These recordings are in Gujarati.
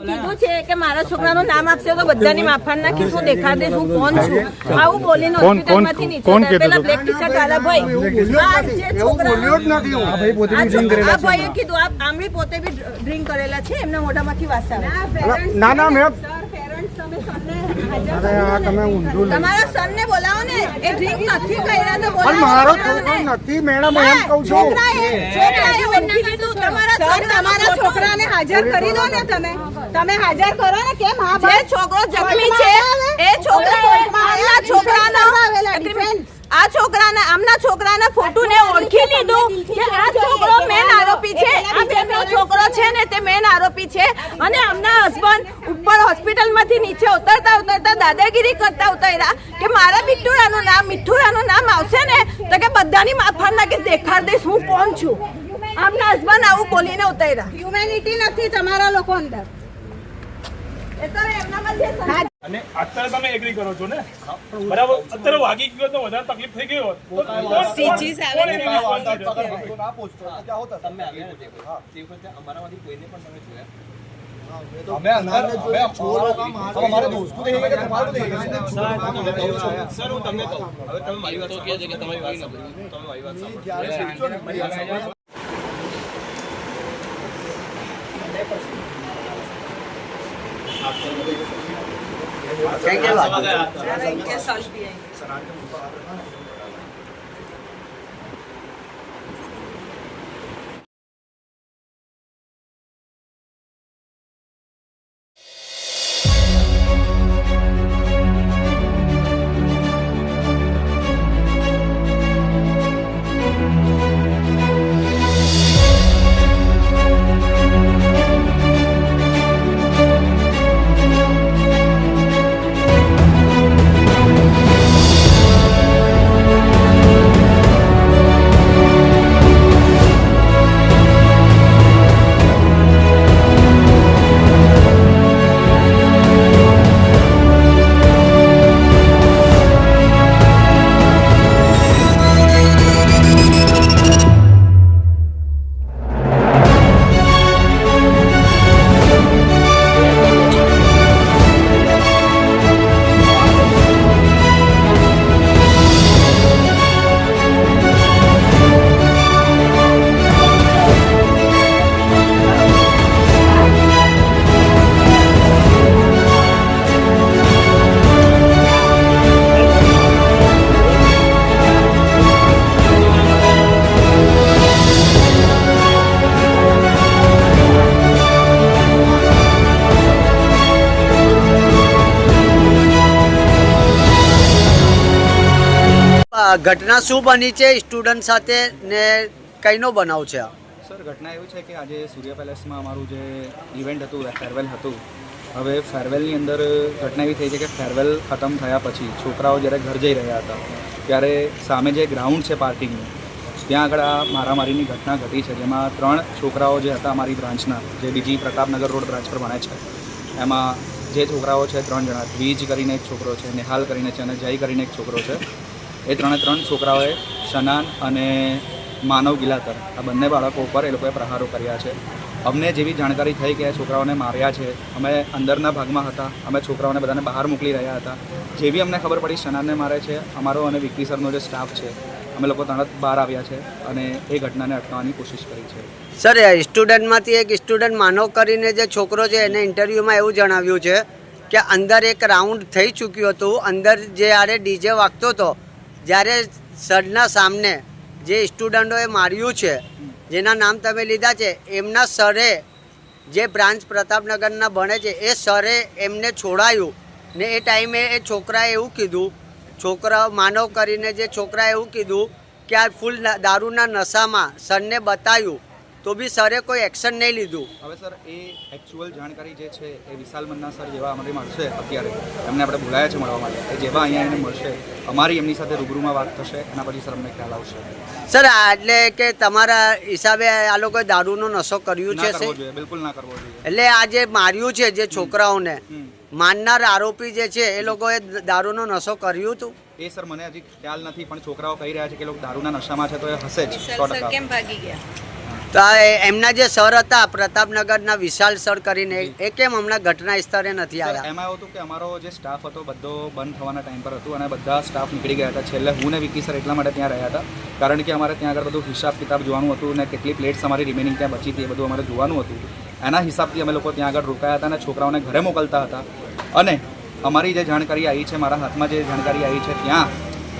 કીધું છે કે મારા છોકરાનું નામ આપશે તો બધાની માફાન નાખી. હું દેખા દઈશ હું કોણ છું? આવું બોલીને હોસ્પિટલમાંથી નીચે પેલા બ્લેક ટી શર્ટ વાળા ભાઈ. આ છોકરા છોકરા- ભાઈએ કીધું આપ આમળી પોતે બી ડ્રિંક કરેલા છે. એમના મોઢામાંથી વાસ આવે. ના ના મેમ તમારા સનને બોલાવો ને. એ ડ્રિંક નથી કર્યા તો બોલાવો મારો છોકરો નથી મેડમ એમ કહું છું. છોકરાએ છોકરાએ તમારા છોકરાને હાજર કરી દો ને તમે. તમે હાજર કરો ને કેમ? હા જે છોકરો જખમી છે એ છોકરા આમના છોકરાના આ છોકરાના આમના છોકરાના ફોટોને ઓળખી લીધું કે આ છોકરો મેન આરોપી છે. આ બેનો છોકરો છે. ને તે મેન આરોપી છે. અને આમના હસબન્ડ ઉપર હોસ્પિટલમાંથી નીચે ઉતરતા ઉતરતા દાદાગીરી કરતા ઉતર્યા કે મારા બિટ્ટુરાનું નામ મિઠ્ઠુરાનું નામ આવશે ને તો કે બધાની માફા કે દેખાડ દઈશ હું કોણ છું? આમના હસબન્ડ આવું બોલીને ઉતાર્યા. હ્યુમેનિટી નથી તમારા લોકો અંદર. અને અત્યારે તમે એગ્રી કરો છો ને? બરાબર? અત્યારે વાગી ગયો તો વધારે તકલીફ થઈ ગઈ હોત. તો કોણ- કોણ- કોણ એની responsibility છે? સર હું તમને કહું. હવે તમે મારી વાત કે તમારી વાત સાંભળો. તમે મારી વાત સાંભળો. મારી વાત ઘટના શું બની છે? સ્ટુડન્ટ સાથે ને કઈનો બનાવ છે સર, ઘટના એવું છે કે આજે સૂર્ય પેલેસમાં અમારું જે ઇવેન્ટ હતું ફેરવેલ હતું, હવે ફેરવેલની અંદર ઘટના એવી થઈ છે કે ફેરવેલ ખતમ થયા પછી છોકરાઓ જ્યારે ઘર જઈ રહ્યા હતા, ત્યારે સામે જે ગ્રાઉન્ડ છે પાર્કિંગનું ત્યાં આગળ આ મારામારીની ઘટના ઘટી છે, જેમાં ત્રણ છોકરાઓ જે હતા અમારી બ્રાન્ચના જે બીજી પ્રતાપનગર રોડ બ્રાન્ચ પર ભણે છે. એમાં જે છોકરાઓ છે ત્રણ જણા દ્વિજ કરીને એક છોકરો છે, નિહાલ કરીને છે અને જય કરીને એક છોકરો છે. એ ત્રણે ત્રણ છોકરાઓએ શનાન અને માનવ ગિલાતર, આ બંને બાળકો ઉપર એ લોકોએ પ્રહારો કર્યા છે. અમને જેવી જાણકારી થઈ કે છોકરાઓને માર્યા છે, અમે અંદરના ભાગમાં હતા, અમે છોકરાઓને બધાને બહાર મોકલી રહ્યા હતા. જેવી અમને ખબર પડી, શનાનને મારે છે, અમારો અને વિક્કી સરનો જે સ્ટાફ છે, અમે લોકો તરત બહાર આવ્યા છે અને એ ઘટનાને અટકાવવાની કોશિશ કરી છે. સર સ્ટુડન્ટમાંથી એક સ્ટુડન્ટ માનવ કરીને જે છોકરો છે, એને ઇન્ટરવ્યૂમાં એવું જણાવ્યું છે કે અંદર એક રાઉન્ડ થઈ ચૂક્યું હતું, અંદર જે આરે ડીજે વાગતો હતો જ્યારે સરના સામને જે સ્ટુડન્ટોએ માર્યું છે, જેના નામ તમે લીધા છે, એમના સરે જે બ્રાન્ચ પ્રતાપનગરના ભણે છે, એ સરે એમને છોડાયું ને એ ટાઈમે એ છોકરાએ એવું કીધું છોકરા માનવ કરીને જે છોકરાએ એવું કીધું કે આ ફૂલ દારૂના નશામાં સરને બતાવ્યું તો બી સરે કોઈ એક્શન નહીં લીધું. હવે સર એ એકચ્યુઅલ જાણકારી જે છે એ વિશાલ મન્ના સર જેવા અમારી મળશે અત્યારે. એમને આપણે બોલાયા છે મળવા માટે. એ જેવા અહીંયા એને મળશે અમારી એમની સાથે રૂબરૂમાં વાત થશે એના પછી સર અમને ખ્યાલ આવશે. સર આ એટલે કે તમારા હિસાબે આ લોકોએ દારૂનો નશો કર્યું છે બિલકુલ ના કરવો જોઈએ. એટલે આ જે માર્યું છે જે છોકરાઓને માનનાર આરોપી જે છે એ લોકોએ દારૂનો નશો કર્યું હતું? એ સર મને હજી ખ્યાલ નથી પણ છોકરાઓ કહી રહ્યા છે કે એ લોકો દારૂના નશામાં છે તો એ હશે જ સો ટકા. કેમ ભાગી ગયા? તો એમના જે સર હતા પ્રતાપનગરના વિશાલ સર કરીને એ કેમ હમણાં ઘટના સ્થળે નથી આવ્યા? એમાં એવું હતું કે અમારો જે સ્ટાફ હતો બધો બંધ થવાના ટાઈમ પર હતું અને બધા સ્ટાફ નીકળી ગયા હતા. છેલ્લે હું ને વિકી સર એટલા માટે ત્યાં રહ્યા હતા કારણ કે અમારે ત્યાં આગળ બધું હિસાબ કિતાબ જોવાનું હતું અને કેટલી પ્લેટ્સ અમારી રિમેનિંગ ત્યાં બચી હતી એ બધું અમારે જોવાનું હતું. એના હિસાબથી અમે લોકો ત્યાં આગળ રોકાયા હતા અને છોકરાઓને ઘરે મોકલતા હતા. અને અમારી જે જાણકારી આવી છે મારા હાથમાં જે જાણકારી આવી છે ત્યાં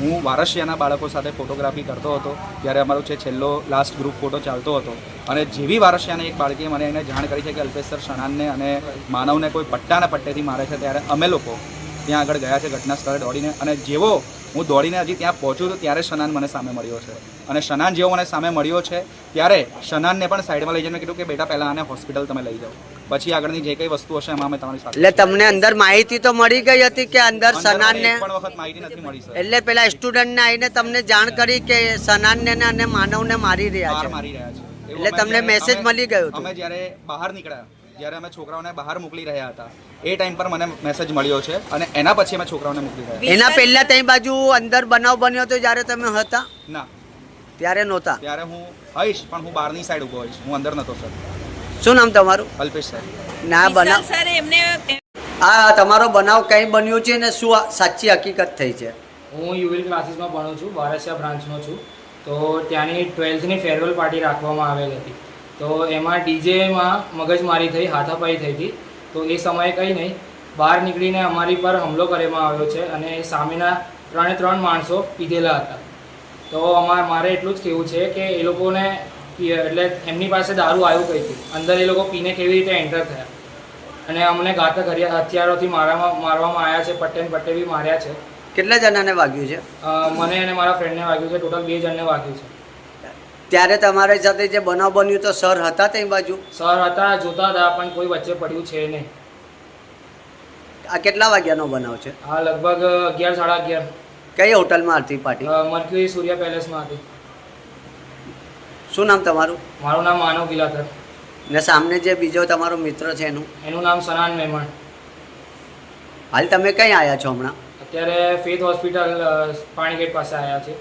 હું વારસિયાના બાળકો સાથે ફોટોગ્રાફી કરતો હતો, ત્યારે અમારો છે છેલ્લો લાસ્ટ ગ્રુપ ફોટો ચાલતો હતો. અને જેવી વારસિયાની એક બાળકીએ મને એને જાણ કરી છે કે અલ્પેશ સર શણાનને અને માનવને કોઈ પટ્ટાના પટ્ટેથી મારે છે, ત્યારે અમે લોકો ત્યાં આગળ ગયા છે ઘટના સ્થળે દોડીને. અને જેવો હું દોડીને હજી ત્યાં પહોંચ્યું તો ત્યારે શનાન મને સામે મળ્યો છે. અને શનાન જેવો મને સામે મળ્યો છે, ત્યારે શનાનને પણ સાઈડમાં લઈ જઈને કીધું કે, બેટા, પહેલાં આને હોસ્પિટલ તમે લઈ જાઓ. પછી આગળની જે કઈ વસ્તુ હશે એમાં અમે તમારી સાથે એટલે તમને અંદર માહિતી તો મળી ગઈ હતી કે અંદર સનાનને પણ વખત માહિતી નથી મળી સર. એટલે પેલા સ્ટુડન્ટને આવીને તમને જાણ કરી કે સનાનને ને અને માનવને મારી રહ્યા છે. મારી રહ્યા છે. એટલે તમને મેસેજ મળી ગયો? અમે જ્યારે બહાર નીકળ્યા જ્યારે અમે છોકરાઓને બહાર મોકલી રહ્યા હતા એ ટાઈમ પર મને મેસેજ મળ્યો છે અને એના પછી અમે છોકરાઓને મોકલી રહ્યા એના પહેલા તે બાજુ અંદર બનાવ બન્યો હતો જ્યારે તમે હતા? ના. ત્યારે નહોતા? ત્યારે હું હઈશ પણ હું બહારની સાઈડ ઊભો હોઈશ. હું અંદર નહોતો સર. શું નામ તમારું? અલ્પેશ સર. ના બનાવ સર એમને આ તમારો બનાવ કઈ બન્યો છે ને શું સાચી હકીકત થઈ છે? હું યુવિલ ક્લાસીસમાં ભણું છું બારસિયા બ્રાન્ચનો છું. તો ત્યાંની ટ્વેલ્થની ફેરવેલ પાર્ટી રાખવામાં આવેલ હતી. તો એમાં ડીજેમાં મગજમારી થઈ હાથાપાઈ થઈ હતી. તો એ સમયે કંઈ નહીં બહાર નીકળીને અમારી પર હુમલો કરવામાં આવ્યો છે અને સામેના ત્રણે ત્રણ માણસો પીધેલા હતા. તો અમારે મારે એટલું જ કહેવું છે કે એ લોકોને એટલે એમની પાસે દારૂ આવ્યું કઈ હતી? અંદર એ લોકો પીને કેવી રીતે એન્ટર થયા? અને અમને ઘાતક હથિયારોથી મારવામાં મારવામાં આવ્યા છે પટ્ટે ને પટ્ટે બી માર્યા છે. કેટલા જણાને વાગ્યું છે? મને અને મારા ફ્રેન્ડને વાગ્યું છે ટોટલ બે જણને વાગ્યું છે. ત્યારે તમારી સાથે જે બનાવ બન્યું તો સર હતા તે બાજુ? સર હતા જોતા હતા પણ કોઈ વચ્ચે પડ્યું છે નહીં. આ કેટલા વાગ્યાનો બનાવ છે? આ લગભગ અગિયાર સાડા અગિયાર. કઈ હોટલમાં હતી પાર્ટી? મર્ક્યુરી સૂર્યા પેલેસમાં હતી. શું નામ તમારું? મારું નામ માનવ ગિલાધર ને સામને જે બીજો તમારો મિત્ર છે એનું? એનું નામ સનાન મેમણ. હાલ તમે ક્યાં આવ્યા છો હમણાં? અત્યારે ફેથ હોસ્પિટલ પાણીગેટ પાસે આવ્યા છે.